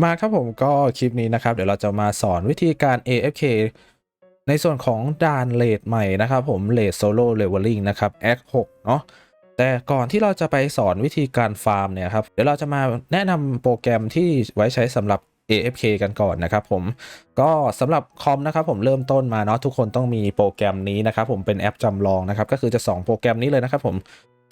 มาครับผมก็คลิปนี้นะครับ เดี๋ยวเราจะมาสอนวิธีการ AFK ในส่วนของด่านเลดใหม่นะครับผมเลดโซโล่เลเวลลิ่งนะครับแอค6เนาะแต่ก่อนที่เราจะไปสอนวิธีการฟาร์มเนี่ยครับเดี๋ยวเราจะมาแนะนำโปรแกรมที่ไว้ใช้สำหรับ AFK กันก่อนนะครับผมก็สำหรับคอมนะครับผมเริ่มต้นมาเนาะทุกคนต้องมีโปรแกรมนี้นะครับผมเป็นแอปจำลองนะครับก็คือจะ 2 โปรแกรมนี้เลยนะครับผม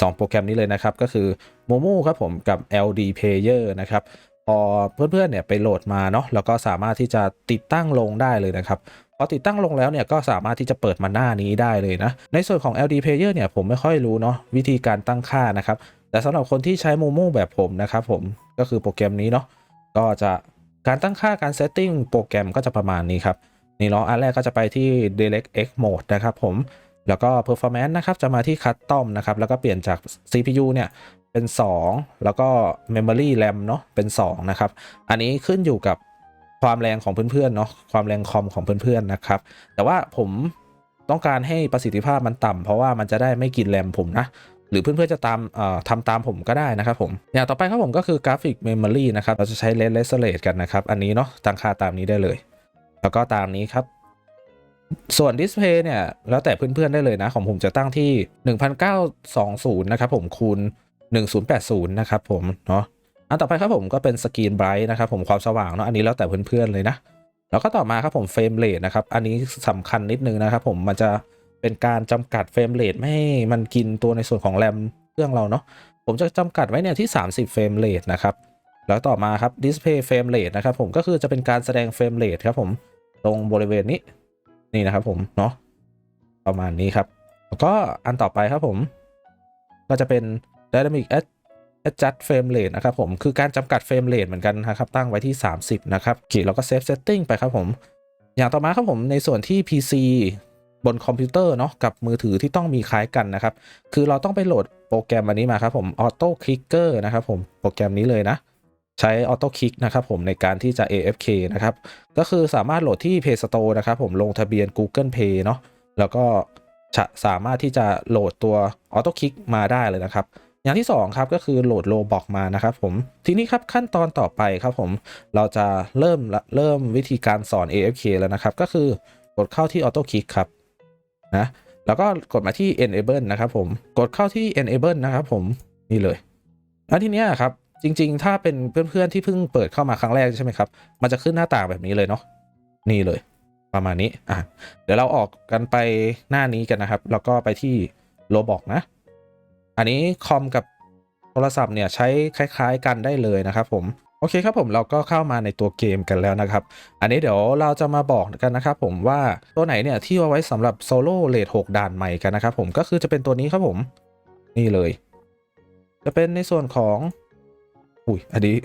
สองโปรแกรมนี้เลยนะครับก็คือ Momo ครับผมกับ LD Player นะครับ พอเพื่อนๆเนี่ยไปโหลดมาเนาะแล้วก็สามารถที่จะติดตั้งลงได้เลยนะครับพอติดตั้งลงแล้วเนี่ยก็สามารถที่จะเปิดมาหน้านี้ได้เลยนะ ในส่วนของ LD Player เนี่ยผมไม่ค่อยรู้เนาะวิธีการตั้งค่านะครับ แต่สำหรับคนที่ใช้ Momo แบบผมนะครับผมก็คือโปรแกรมนี้เนาะก็จะการตั้งค่าการ setting โปรแกรมก็จะประมาณนี้ครับ นี่เนาะอันแรกก็จะไปที่ DirectX Mode นะครับผมแล้วก็ performance นะครับจะมาที่ custom นะครับแล้วก็เปลี่ยนจาก CPU เนี่ย เป็น 2 แล้วก็ memory RAM เนาะเป็น 2 นะครับ อันนี้ขึ้นอยู่กับความแรงของเพื่อนๆเนาะความแรงคอมของเพื่อนๆนะครับ แต่ว่าผมต้องการให้ประสิทธิภาพมันต่ำเพราะว่ามันจะได้ไม่กินแรมผมนะ หรือเพื่อนๆจะตามทำตามผมก็ได้นะครับผม อย่างต่อไปครับผมก็คือกราฟิกเมมโมรีนะครับ เราจะใช้เลนเลสเลตกันนะครับ อันนี้เนาะตั้งค่าตามนี้ได้เลย แล้วก็ตามนี้ครับ ส่วนดิสเพย์เนี่ย แล้วแต่เพื่อนๆได้เลยนะ ของผมจะตั้งที่ 1920 นะครับผมคูณ 1080 นะครับผมเนาะอันต่อไปครับผมก็เป็นสกรีนไบรท์นะครับผมความสว่างเนาะอันนี้แล้วแต่เพื่อนๆเลยนะ แล้วก็ต่อมาครับผมเฟรมเรทนะครับอันนี้สำคัญนิดนึงนะครับผมมันจะเป็นการจำกัดเฟรมเรทไม่ให้มันกินตัวในส่วนของแรมเครื่องเราเนาะผมจะจำกัดไว้เนี่ยที่ 30เฟรมเรทนะครับแล้วต่อมาครับ display frame rate นะครับผมก็คือจะเป็นการแสดงเฟรมเรทครับผมตรงบริเวณนี้นี่นะครับผมเนาะประมาณนี้ครับ แล้วก็อันต่อไปครับผม ก็จะเป็น dynamic Adjust frame rate นะครับผมคือการจำกัดเฟรมเรทเหมือนกันนะครับตั้งไว้ที่ 30 นะครับโอเคแล้วก็ save setting ไปครับผมอย่างต่อมาครับผมในส่วนที่ PC บนคอมพิวเตอร์เนาะกับมือถือที่ต้องมีคล้ายกันนะครับ คือเราต้องไปโหลดโปรแกรมอันนี้มาครับผม Auto Clicker นะครับผมโปรแกรมนี้เลยนะ ใช้ Auto Click นะครับผมในการที่จะ AFK นะครับ ก็คือสามารถโหลดที่ Play Store นะครับผมลงทะเบียน Google Play เนาะแล้วก็สามารถที่จะโหลดตัว Auto Click มาได้เลยนะครับ อย่างที่2ครับก็คือโหลด Roblox มานะครับผมทีนี้ครับขั้นตอนต่อไปครับผมเราจะเริ่มเริ่มวิธีการสอน AFK แล้วนะครับ ก็คือกดเข้าที่ Auto Click ครับนะแล้วก็กดมาที่ Enable นะครับผมกดเข้าที่ Enable นะครับผมนี่เลยแล้วทีนี้ครับจริง ๆ ถ้าเป็นเพื่อนๆที่เพิ่งเปิดเข้ามาครั้งแรกใช่ไหมครับมันจะขึ้นหน้าต่างแบบนี้เลยเนาะนี่เลย ประมาณนี้อะเดี๋ยวเราออกกันไปหน้านี้กันนะครับ แล้วก็ไปที่โลบอกนะ อันนี้คอมกับโทรศัพท์เนี่ยใช้คล้ายๆกันได้เลยนะครับผมโอเคครับผมเราก็เข้ามาในตัวเกมกันแล้วนะครับ อันนี้เดี๋ยวเราจะมาบอกกันนะครับผมว่าตัวไหนเนี่ยที่เอาไว้สำหรับโซโล่เลท6ด่านใหม่กันนะครับผมก็คือจะเป็นตัวนี้ครับผมนี่เลย จะเป็นในส่วนของอุ้ยอันนี้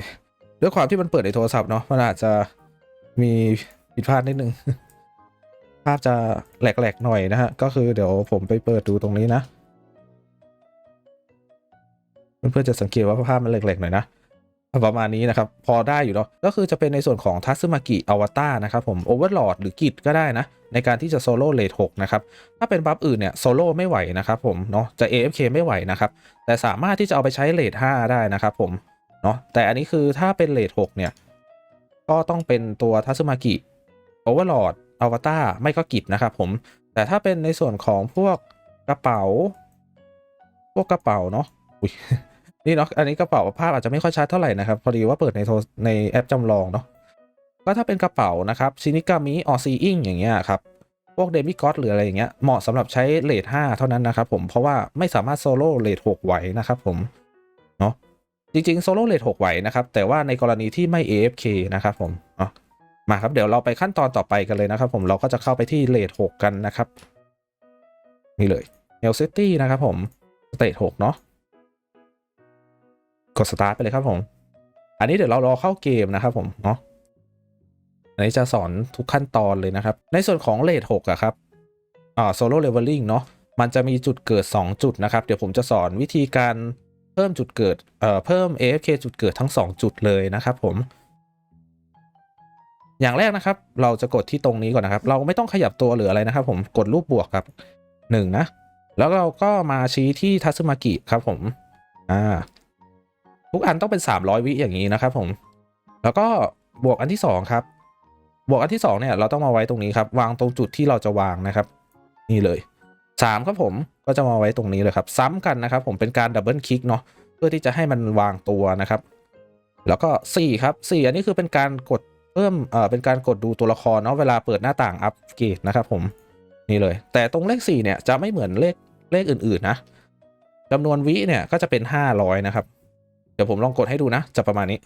ด้วยความที่มันเปิดในโทรศัพท์เนาะมันอาจจะมีผิดพลาดนิดนึงภาพจะแหลกๆหน่อยนะฮะก็คือเดี๋ยวผมไปเปิดดูตรงนี้นะ เพื่อนๆจะสังเกตว่าภาพมันแหลกๆหน่อยนะประมาณนี้นะครับ พอได้อยู่เนาะก็คือจะเป็นในส่วนของทัซึมากิอวตารนะครับผมโอเวอร์ลอดหรือกิจก็ได้นะ ในการที่จะโซโล่เลท6นะครับ ถ้าเป็นบัฟอื่นเนี่ยโซโล่ไม่ไหวนะครับผมเนาะจะ AFK ไม่ไหวนะครับ แต่สามารถที่จะเอาไปใช้เลท5ได้นะครับผมเนาะแต่อันนี้คือถ้าเป็นเลท6เนี่ย ก็ต้องเป็นตัวทัซึมากิโอเวอร์ลอดอวตารไม่ก็กิจนะครับผมแต่ถ้าเป็นในส่วนของพวกกระเป๋า พวกกระเป๋าเนาะอุ้ย นี่เนาะอันนี้กระเป๋าภาพอาจจะไม่ค่อยชัดเท่าไหร่นะครับ พอดีว่าเปิดในโทรในแอปจำลองเนาะก็ถ้าเป็นกระเป๋านะครับชินิกามิออซีอิงอย่างเงี้ยครับพวกเดมิกอสหรืออะไรอย่างเงี้ยเหมาะสำหรับใช้เลท5เท่านั้นนะครับผมเพราะว่าไม่สามารถโซโล่เลท6ไหวนะครับผมเนาะจริงๆโซโล่เลท6ไหวนะครับแต่ว่าในกรณีที่ไม่ AFK นะครับผมเนาะมาครับเดี๋ยวเราไปขั้นตอนต่อไปกันเลยนะครับผมเราก็จะเข้าไปที่เลท6กันนะครับ นี่เลย h e l City นะครับผมสเตท6เนาะ กดสตาร์ทไปเลยครับผม อันนี้เดี๋ยวเรารอเข้าเกมนะครับผมเนาะอันนี้จะสอนทุกขั้นตอนเลยนะครับ ในส่วนของเลท6อะครับอ่าโซโล่เลเวลลิ่งเนาะมันจะมีจุดเกิด 2 จุดนะครับ เดี๋ยวผมจะสอนวิธีการเพิ่มจุดเกิดเอ่อเพิ่ม AFK จุดเกิดทั้ง 2 จุดเลยนะครับผม อย่างแรกนะครับ เราจะกดที่ตรงนี้ก่อนนะครับ เราไม่ต้องขยับตัวหรืออะไรนะครับ ผมกดรูปบวกครับ1นะแล้วเราก็มาชี้ที่ทัซึมากิครับผมอ่า ทุกอันต้องเป็น 300 วิอย่างนี้นะครับผมแล้วก็บวกอันที่สองครับ บวกอันที่สองเนี่ย เราต้องมาไว้ตรงนี้ครับ วางตรงจุดที่เราจะวางนะครับ นี่เลยสามครับผมก็จะมาไว้ตรงนี้เลยครับ ซ้ำกันนะครับ ผมเป็นการดับเบิลคลิกเนาะเพื่อที่จะให้มันวางตัวนะครับ แล้วก็สี่ครับสี่อันนี้คือเป็นการกดเพิ่มเอ่อเป็นการกดดูตัวละครเนาะเวลาเปิดหน้าต่างอัปเกรดนะครับผมนี่เลย แต่ตรงเลขสี่เนี่ยจะไม่เหมือนเลขเลขอื่นๆนะจำนวนวิเนี่ยก็จะเป็นห้าร้อยนะครับ เดี๋ยวผมลองกดให้ดูนะ จะประมาณนี้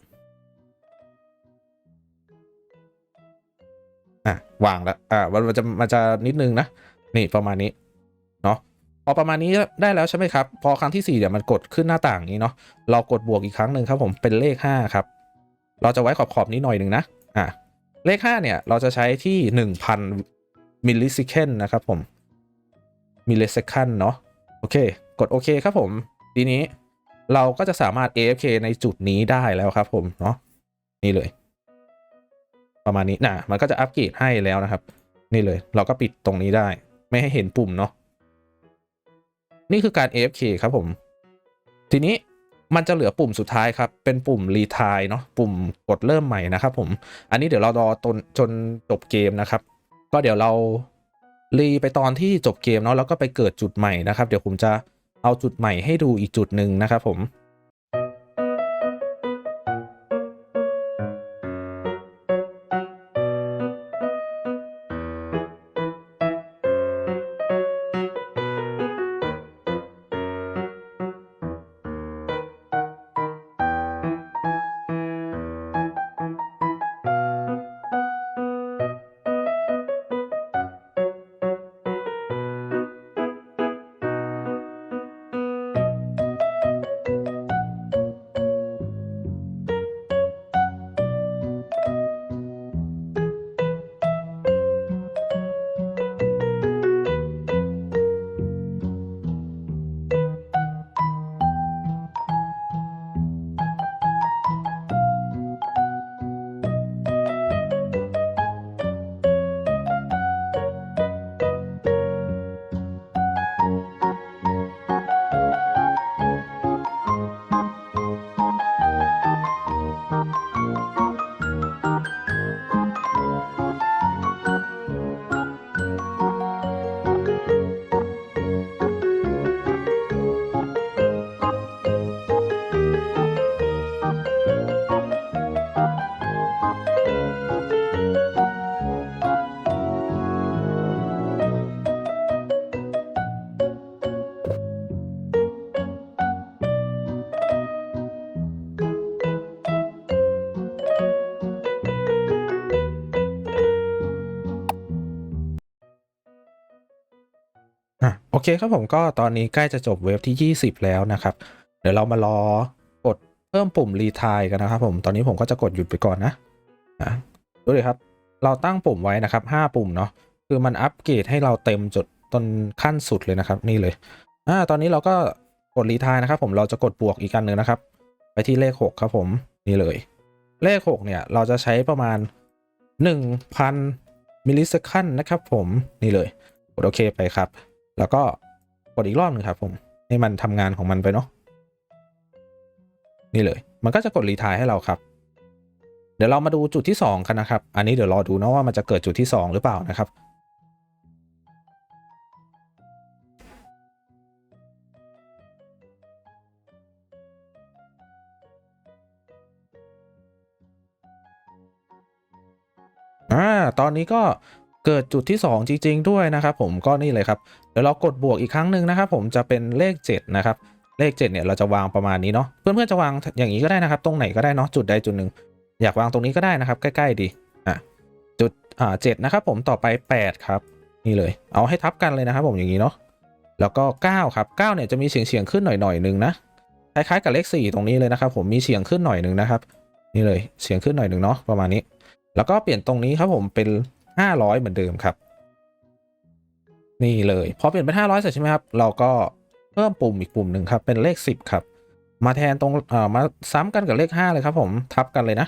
อะ วางแล้ว อ่ามันจะมันจะนิดนึงนะ นี่ประมาณนี้ เนาะพอประมาณนี้ได้แล้วใช่ไหมครับ พอครั้งที่4เดี๋ยวมันกดขึ้นหน้าต่างนี้เนาะ เรากดบวกอีกครั้งหนึ่งครับผมเป็นเลข5ครับ เราจะไว้ขอบขอบๆนี้หน่อยหนึ่งนะ อะ เลข5เนี่ย เราจะใช้ที่ 1,000มิลลิเซคันนะครับผมมิลลิเซคันเนาะ โอเค กดโอเคครับผม ทีนี้ เราก็จะสามารถ AFK ในจุดนี้ได้แล้วครับผมเนาะนี่เลย ประมาณนี้นะมันก็จะอัปเกรดให้แล้วนะครับ นี่เลย เราก็ปิดตรงนี้ได้ ไม่ให้เห็นปุ่มเนาะนี่คือการ AFK ครับผม ทีนี้มันจะเหลือปุ่มสุดท้ายครับ เป็นปุ่มรีทายเนาะปุ่มกดเริ่มใหม่นะครับผม อันนี้เดี๋ยวเรารอจนจนจบเกมนะครับ ก็เดี๋ยวเรารีไปตอนที่จบเกมเนาะแล้วก็ไปเกิดจุดใหม่นะครับ เดี๋ยวผมจะ เอาจุดใหม่ให้ดูอีกจุดหนึ่งนะครับผม เคครับผมก็ตอนนี้ใกล้จะจบเวฟที่ 20 แล้วนะครับ เดี๋ยวเรามารอกดเพิ่มปุ่มรีทายกันนะครับผมตอนนี้ผมก็จะกดหยุดไปก่อนนะอะดูเลยครับ เราตั้งปุ่มไว้นะครับ 5 ปุ่มเนาะคือมันอัปเกรดให้เราเต็มจนจนขั้นสุดเลยนะครับ นี่เลยอ่าตอนนี้เราก็กดรีทายนะครับผมเราจะกดบวกอีกอันหนึ่งนะครับ ไปที่เลข 6 ครับผมนี่เลย เลข 6 เนี่ยเราจะใช้ประมาณ 1,000มิลลิเซคันนะครับผมนี่เลยกดโอเคไปครับ แล้วก็กดอีกรอบหนึงครับผม ให้มันทำงานของมันไปเนาะนี่เลย มันก็จะกดรีทายให้เราครับ เดี๋ยวเรามาดูจุดที่ 2 กันนะครับ อันนี้เดี๋ยวรอดูนะว่ามันจะเกิดจุดที่ 2 หรือเปล่านะครับอ่าตอนนี้ก็ เกิดจุดที่ 2 จริง ๆ ด้วยนะครับ ผมก็นี่เลยครับเดี๋ยวเรากดบวกอีกครั้งหนึ่งนะครับ ผมจะเป็นเลข 7 นะครับ เลข 7 เนี่ยเราจะวางประมาณนี้เนาะเพื่อนๆจะวางอย่างนี้ก็ได้นะครับ ตรงไหนก็ได้เนาะจุดใดจุดหนึ่งอยากวางตรงนี้ก็ได้นะครับ ใกล้ ๆ ดีอะจุดอ่าเจ็ดนะครับ ผมต่อไป 8 ครับ นี่เลย เอาให้ทับกันเลยนะครับ ผมอย่างนี้เนาะแล้วก็ 9 ครับ 9 เนี่ยจะมีเฉียงเฉียงขึ้นหน่อยหนึ่งนะคล้ายๆกับเลข 4 ตรงนี้เลยนะครับ ผมมีเฉียงขึ้นหน่อยหนึ่งนะครับ นี่เลยเฉียงขึ้นหน่อยหนึ่งเนาะประมาณนี้ แล้วก็เปลี่ยนตรงนี้ครับผมเป็น 500 เหมือนเดิมครับ นี่เลยพอเปลี่ยนเป็น 500 เสร็จใช่ไหมครับ เราก็เพิ่มปุ่มอีกปุ่มหนึ่งครับ เป็นเลข 10 ครับ มาแทนตรงเอ่อมาซ้ำกันกับเลข 5 เลยครับผมทับกันเลยนะ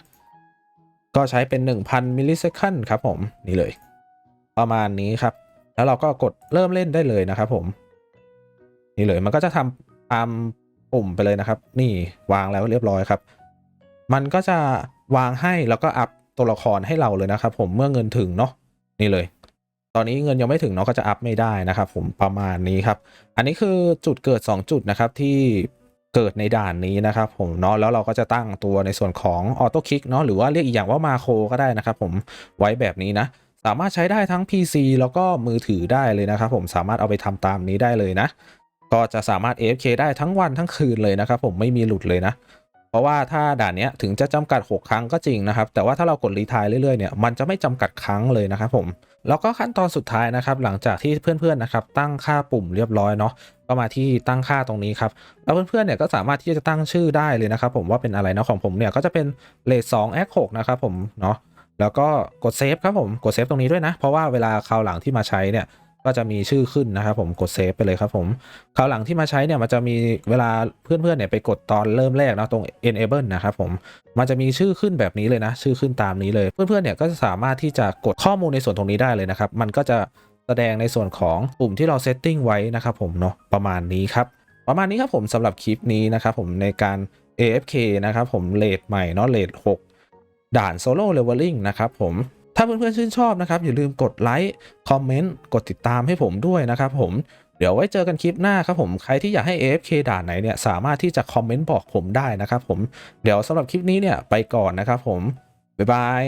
ก็ใช้เป็น 1,000 มิลลิเซคันครับผมนี่เลย ประมาณนี้ครับ แล้วเราก็กดเริ่มเล่นได้เลยนะครับผม นี่เลยมันก็จะทำตามปุ่มไปเลยนะครับ นี่วางแล้วเรียบร้อยครับ มันก็จะวางให้แล้วก็อัพตัวละครให้เราเลยนะครับผมเมื่อเงินถึงเนาะ นี่เลย ตอนนี้เงินยังไม่ถึงเนาะก็จะอัพไม่ได้นะครับ ผมประมาณนี้ครับ อันนี้คือจุดเกิด 2 จุดนะครับที่เกิดในด่านนี้นะครับผมเนาะแล้วเราก็จะตั้งตัวในส่วนของออโต้คลิกเนาะหรือว่าเรียกอีกอย่างว่ามาโครก็ได้นะครับ ผมไว้แบบนี้นะ สามารถใช้ได้ทั้ง PC แล้วก็มือถือได้เลยนะครับ ผมสามารถเอาไปทำตามนี้ได้เลยนะ ก็จะสามารถ AFK ได้ทั้งวันทั้งคืนเลยนะครับ ผมไม่มีหลุดเลยนะ เพราะว่าถ้าด่านนี้ถึงจะจำกัด 6 ครั้งก็จริงนะครับ แต่ว่าถ้าเรากดรีทายเรื่อยๆเนี่ยมันจะไม่จำกัดครั้งเลยนะครับผมแล้วก็ขั้นตอนสุดท้ายนะครับ หลังจากที่เพื่อนๆนะครับ ตั้งค่าปุ่มเรียบร้อยเนาะก็มาที่ตั้งค่าตรงนี้ครับแล้วเพื่อนๆเนี่ยก็สามารถที่จะตั้งชื่อได้เลยนะครับ ผมว่าเป็นอะไรเนาะของผมเนี่ยก็จะเป็นเลท2แอค6นะครับผมเนาะแล้วก็กดเซฟครับผมกดเซฟตรงนี้ด้วยนะ เพราะว่าเวลาคราวหลังที่มาใช้เนี่ย ก็จะมีชื่อขึ้นนะครับผมกดเซฟไปเลยครับผมคราวหลังที่มาใช้เนี่ยมันจะมีเวลาเพื่อนๆเนี่ยไปกดตอนเริ่มแรกนะตรง enable นะครับผมมันจะมีชื่อขึ้นแบบนี้เลยนะ ชื่อขึ้นตามนี้เลย เพื่อนๆเนี่ยก็จะสามารถที่จะกดข้อมูลในส่วนตรงนี้ได้เลยนะครับ มันก็จะแสดงในส่วนของปุ่มที่เราเซตติ้งไว้นะครับผมเนาะประมาณนี้ครับประมาณนี้ครับผมสำหรับคลิปนี้นะครับผมในการ AFK นะครับผมเลทใหม่เนาะเลท6ด่านโซโล่เลเวลลิ่งนะครับผม ถ้าเพื่อนๆชื่นชอบนะครับ อย่าลืมกดไลค์คอมเมนต์กดติดตามให้ผมด้วยนะครับผมเดี๋ยวไว้เจอกันคลิปหน้าครับผมใครที่อยากให้ AFK ด่านไหนเนี่ยสามารถที่จะคอมเมนต์บอกผมได้นะครับผมเดี๋ยวสำหรับคลิปนี้เนี่ยไปก่อนนะครับผมบ๊ายบาย